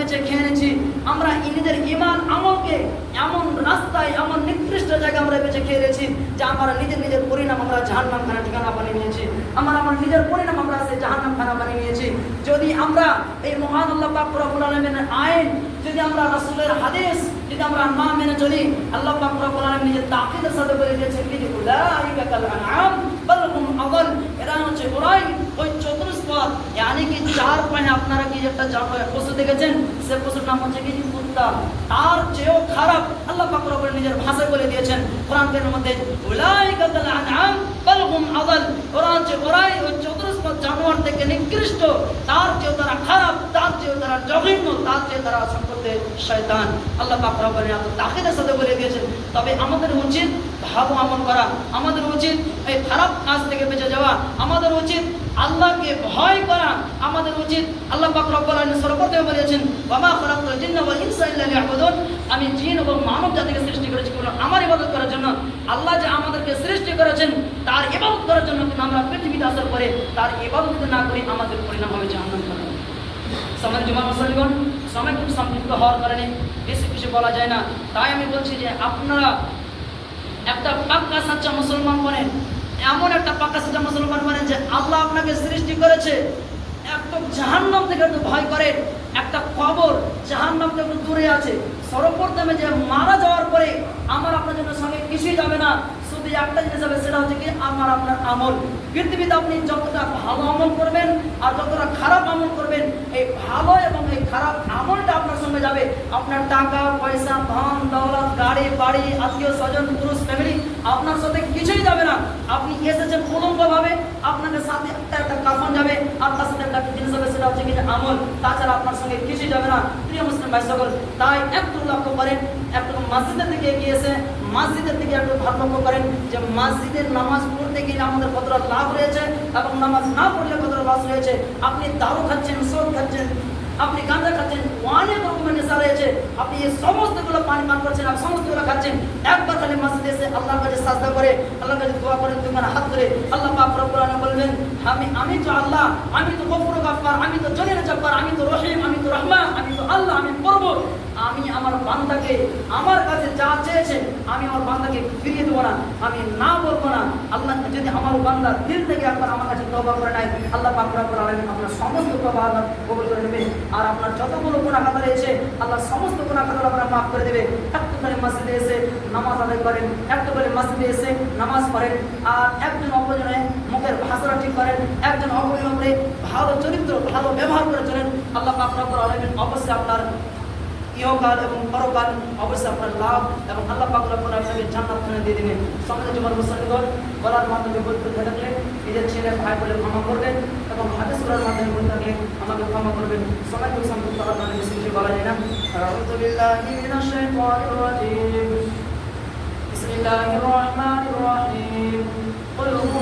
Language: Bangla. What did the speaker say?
বেঁচে খেয়ে নিয়েছি আমরা নিজের ইমান আমলকে এমন রাস্তায়, এমন নিকৃষ্ট জায়গায় আমরা বেঁচে খেয়ে নিয়েছি যে আমরা নিজের নিজের পরিণাম আমরা জাহান্নাম খানা ঠিকানা বানিয়ে নিয়েছি। আমরা আমার নিজের পরিণাম আমরা সে জাহান্নাম খানা বানিয়ে নিয়েছি। যদি আমরা এই মহান আল্লাহ পাক রব্বুল আইন, যদি আমরা রাসূলের হাদিস, যদি আমরা না মেনে চলি, আল্লাহ পাক রব্বুল আলামিন নিজের তাকিদের সাথে বলে দিয়েছেন এরা হচ্ছে ওরাই ওই চতুষ্পদ यानी কি চার পায়ে আপনারা জানোয়ার থেকে নিকৃষ্ট। তার চেয়েও তারা খারাপ, তার চেয়েও তারা জঘন্য, তার চেয়ে তারা সম্পর্কে শয়তান। আল্লাহ পাক সাথে বলে দিয়েছেন। তবে আমাদের উচিত ভালো আমল করা। আমাদের উচিত এই খারাপ কাজ থেকে বেঁচে যাওয়া। আমাদের উচিত আল্লাহকে ভয় করা। আমাদের উচিত আল্লাহ পাক রব্বুল আলামিন সর্বপ্রথমে বলেছেন ওয়ামা খালাকতুল জিন্না ওয়াল ইনসা ইল্লা লিয়াবুদুন। আমি জিন এবং মানব জাতিকে সৃষ্টি করেছি কেবল আমার ইবাদত করার জন্য। আল্লাহ যে আমাদেরকে সৃষ্টি করেছেন, তার ইবাদত করার জন্য কিন্তু আমরা পৃথিবীতে আসার পরে তার ইবাদত না করি, আমাদের পরিণাম হবে জাহান্নাম করা সমাজ জমা মুসলিগণ সময় খুব সংক্ষিপ্ত হওয়ার কারণে বেশি কিছু বলা যায় না। তাই আমি বলছি যে আপনারা একটা পাক্কা সাচ্চা মুসলমান বনেন এমন একটা পাক্কা সাচ্চা মুসলমান বনেন যে আল্লাহ আপনাকে সৃষ্টি করেছে। একটু জাহান্নাম থেকে একটু ভয় করেন। একটা কবর জাহান্নাম থেকে একটু দূরে আছে। সর্বপ্রথমে যে মারা যাওয়ার পরে আমার আপনার জন্য সঙ্গে কিছুই যাবে না। শুধু একটা জিনিস হবে সেটা হচ্ছে কি আমার আপনার আমল। পৃথিবীতে আপনি যতটা ভালো আমল করবেন আর যতটা খারাপ আমল করবেন, এই ভালো এবং এই খারাপ আমলটা আপনার সঙ্গে যাবে। আপনার টাকা, পয়সা, ধন, দৌলত, গাড়ি, বাড়ি, আত্মীয় স্বজন, পুরুষ ফ্যামিলি আপনার সাথে কিছুই যাবে না। আপনি এসেছেন আপনাকে সাথে একটা একটা কাফন যাবে আর তার সাথে একটা জিনিস হবে, সেটা হচ্ছে কি যে আমল। তাছাড়া আপনার সঙ্গে কিছুই যাবে না, প্রিয় মুসলিম ভাই সকল। তাই একটু লক্ষ্য করেন একটু মসজিদের দিকে এগিয়েছে মসজিদের দিকে একটু ভাব লক্ষ্য করেন যে মসজিদের নামাজ পড়তে গেলে আমাদের কতটা লাভ রয়েছে এবং নামাজ না পড়লে কতটা লস রয়েছে। আপনি দারু খাচ্ছেন, সোদ খাচ্ছেন, আপনি গাঁজা খাচ্ছেন, অনেক রকমের নেশা রয়েছে। আপনি এই সমস্তগুলো পানি পান করছেন আর সমস্তগুলো খাচ্ছেন। একবার খালি মসজিদে এসে আল্লাহর কাছে সাজদা করে, আল্লাহর কাছে দোয়া করে তুমি হাত ধরে আল্লাহ আমি আমি তো আল্লাহ, আমি তো গফুর গাফফার, আমি তো জলিল জব্বার, আমি তো রহিম, আমি তো রহমান, আমি তো আল্লাহ, আমি করব। আমি আমার বান্দাকে, আমার কাছে যা চেয়েছে, আমি আমার বান্দাকে ফিরিয়ে দেবো না, আমি না বলব না। আল্লাহ যদি আমার বান্দা দিল থেকে একবার আমার কাছে তবা করে নেয়, আল্লাহ পাক রব্বুল আলামিন আপনার সমস্ত তবা আল্লাহ কবুল করে নেবে। আর আপনার যতগুলো গুনাহ খাতা রয়েছে, আল্লাহ সমস্ত গুনাহ খাতা আপনার মাফ করে দেবে। করে মসজিদে এসে নামাজ আদায় করেন একটু করে মসজিদে এসে নামাজ পড়েন, আর একজন অপরজনে মুখের ভাষাটা ঠিক করেন, একজন উপরে ভালো চরিত্র, ভালো ব্যবহার করে চলেন। আল্লাহ রব্বুল আলামিন অবশ্যই আপনার ইহকাল এবং পরকাল অবশ্যই আপনার লাভ এবং আল্লাহ পাক রব্বুল আপনাকে জান্নাত খানে দিয়ে দিবেন। সমাজে মুসলিমগণ বলার মাধ্যমে ভুল থাকলে নিজের ছেলে ভাই বলে ক্ষমা করবেন। আমাকে ক্ষমা করবেন। সবাই তো সম্পর্ক আপনাদের মিশ্রিকে বলা যায় না। بسم الله الرحمن الرحيم قل هو